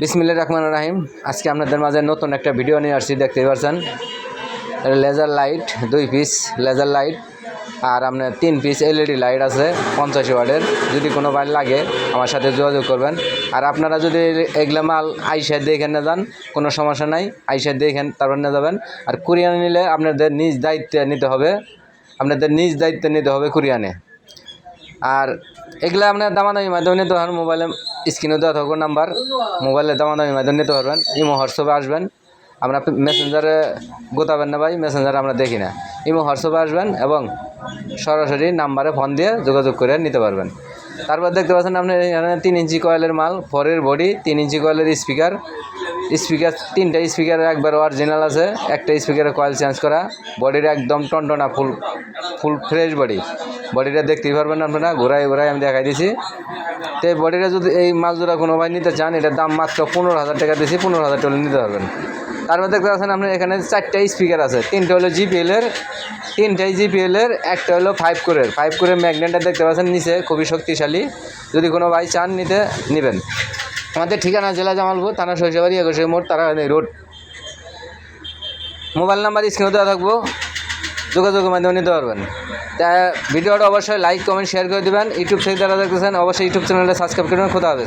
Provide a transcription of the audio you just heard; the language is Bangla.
বিসমিল্লা রহমান রাহিম। আজকে আপনাদের মাঝে নতুন একটা ভিডিও নিয়ে আসছি, দেখতেই পারছেন? লেজার লাইট দুই পিস লেজার লাইট আর আপনার তিন পিস এলইডি লাইট আছে, পঞ্চাশ ওয়ার্ডের যদি কোনো বার লাগে, আমার সাথে যোগাযোগ করবেন। আর আপনারা যদি এগুলা মাল আইসা দেখে না যান, কোনো সমস্যা নাই, আইসা দেখেন, তারপর নিয়ে যাবেন। আর কুরিয়ান নিলে আপনাদের নিজ দায়িত্বে নিতে হবে। আপনাদের নিজ দায়িত্বে নিতে হবে কুরিয়ানে। আর এগুলো আপনার দামাদামি মাধ্যমে নিতে পারবেন। মোবাইলে স্ক্রিনে দেওয়া থাকবে নাম্বার। মোবাইলে দামাদামি মাধ্যমে নিতে পারবেন। ইমো, হোয়াটসঅ্যাপে আসবেন। আমরা মেসেঞ্জারে গোতাবেন না ভাই, মেসেঞ্জারে আমরা দেখি না। ইমো, হোয়াটসঅ্যাপে আসবেন এবং সরাসরি নাম্বারে ফোন দিয়ে যোগাযোগ করে নিতে পারবেন। তারপর দেখতে পাচ্ছেন আপনি এখানে তিন ইঞ্চি কয়েলের মাল, ফরের বডি, তিন ইঞ্চি কয়েলের স্পিকার স্পিকার, তিনটা স্পিকার একবার অরিজিনাল আছে, একটা স্পিকারের কয়েল চেঞ্জ করা বডির একদম টনটনা ফুল ফুল ফ্রেশ বডি বডিটা দেখতেই পারবেন আপনারা ঘোরায় ঘোরায় আমি দেখাই দিছি। তো এই বডিটা যদি এই মাছ জোড়া কোনো ভাই নিতে চান, এটার দাম মাত্র পনেরো হাজার টাকা দিয়েছি পনেরো হাজার টাকা নিতে পারবেন। তার মধ্যে দেখতে পাচ্ছেন আপনার এখানে চারটা স্পিকার আছে, তিনটা হলো জিপিএলের তিনটাই জিপিএলের একটা হলো ফাইভ কোরের ফাইভ কোরের ম্যাগনেটটা দেখতে পাচ্ছেন নিচে, খুবই শক্তিশালী। যদি কোনো ভাই চান নিতে, নেবেন। আমাদের ঠিকানা জেলা জামালপুর, থানা শৈশবাড়ি, একুশে মোড় তারা রোড। মোবাইল নাম্বার স্ক্রিনে দেওয়া থাকব যোগাযোগের মাধ্যমে নিতে পারবেন। তা ভিডিওটা অবশ্যই লাইক কমেন্ট শেয়ার করে দেবেন। ইউটিউব থেকে যারা দেখতেছেন, অবশ্যই ইউটিউব চ্যানেলটা সাবস্ক্রাইব করবেন খোদা হবে